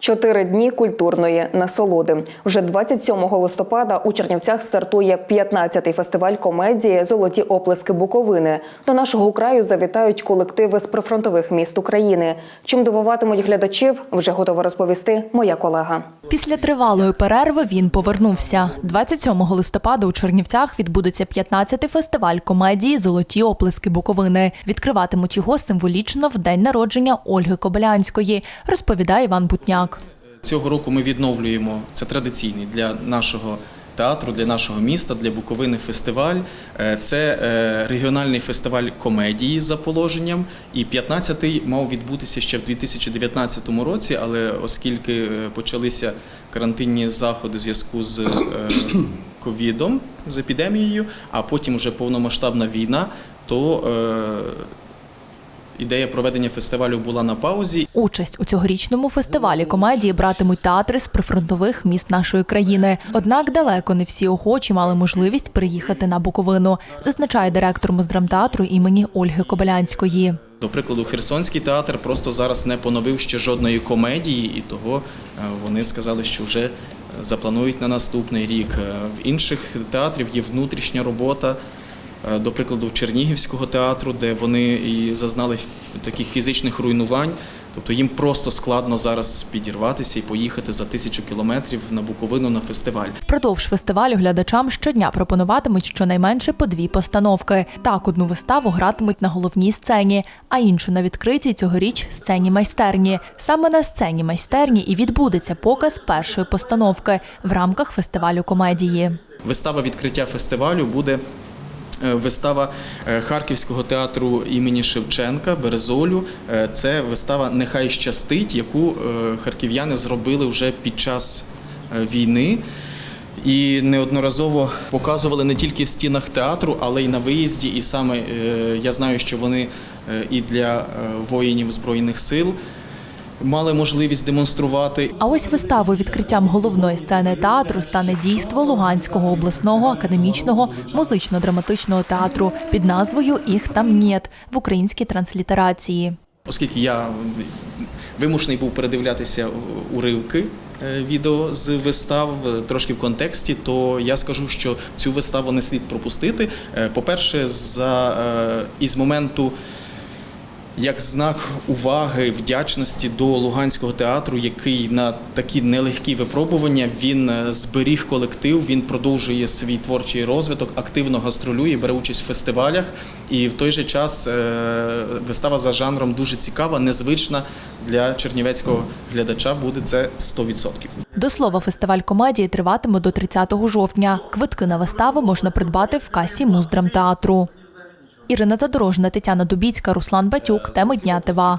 Чотири дні культурної насолоди. Вже 27 листопада у Чернівцях стартує 15-й фестиваль комедії Золоті оплески Буковини. До нашого краю завітають колективи з прифронтових міст України. Чим дивуватимуть глядачів, вже готова розповісти моя колега. Після тривалої перерви він повернувся. 27 листопада у Чернівцях відбудеться 15-й фестиваль комедії Золоті оплески Буковини. Відкриватимуть його символічно в день народження Ольги Кобилянської, розповідає Іван Бутняк. Цього року ми відновлюємо це традиційний для нашого театру, для нашого міста, для Буковини фестиваль. Е, Це е, регіональний фестиваль комедії за положенням. І 15-й мав відбутися ще в 2019 році, але оскільки е, почалися карантинні заходи в зв'язку з ковідом, з епідемією, а потім вже повномасштабна війна, то ідея проведення фестивалю була на паузі. Участь у цьогорічному фестивалі комедії братимуть театри з прифронтових міст нашої країни. Однак далеко не всі охочі мали можливість приїхати на Буковину, зазначає директор Моздрамтеатру імені Ольги Кобилянської. До прикладу, Херсонський театр просто зараз не поновив ще жодної комедії, і того е, вони сказали, що вже е, запланують на наступний рік. Е, В інших театрів є внутрішня робота. Е, До прикладу, Чернігівського театру, де вони і зазнали таких фізичних руйнувань. Тобто їм просто складно зараз підірватися і поїхати за тисячу кілометрів на Буковину на фестиваль. Впродовж фестивалю глядачам щодня пропонуватимуть щонайменше по дві постановки. Так, одну виставу гратимуть на головній сцені, а іншу на відкритій цьогоріч сцені майстерні. Саме на сцені майстерні і відбудеться показ першої постановки в рамках фестивалю комедії. Вистава відкриття фестивалю буде вистава е, Харківського театру імені Шевченка Березолю. Е, Це вистава Нехай щастить, яку е, харків'яни зробили вже під час е, війни. І неодноразово показували не тільки в стінах театру, але й на виїзді. І саме е, я знаю, що вони е, і для е, воїнів Збройних сил мали можливість демонструвати. А ось виставою відкриттям головної сцени театру стане дійство Луганського обласного академічного музично-драматичного театру під назвою Їх там нєт в українській транслітерації. Оскільки я вимушений був передивлятися уривки е, відео з вистав е, трошки в контексті, то я скажу, що цю виставу не слід пропустити. Е, По-перше, за е, із моменту. Як знак уваги, вдячності до Луганського театру, який на такі нелегкі випробування він е, зберіг колектив, він продовжує свій творчий розвиток, активно гастролює, бере участь в фестивалях. І в той же час е, вистава за жанром дуже цікава, незвична для чернівецького глядача. Буде це 100%. До слова, фестиваль комедії триватиме до 30 жовтня. Квитки на виставу можна придбати в касі Муздрамтеатру. Ірина Задорожна, Тетяна Дубіцька, Руслан Батюк. Теми дня ТВА.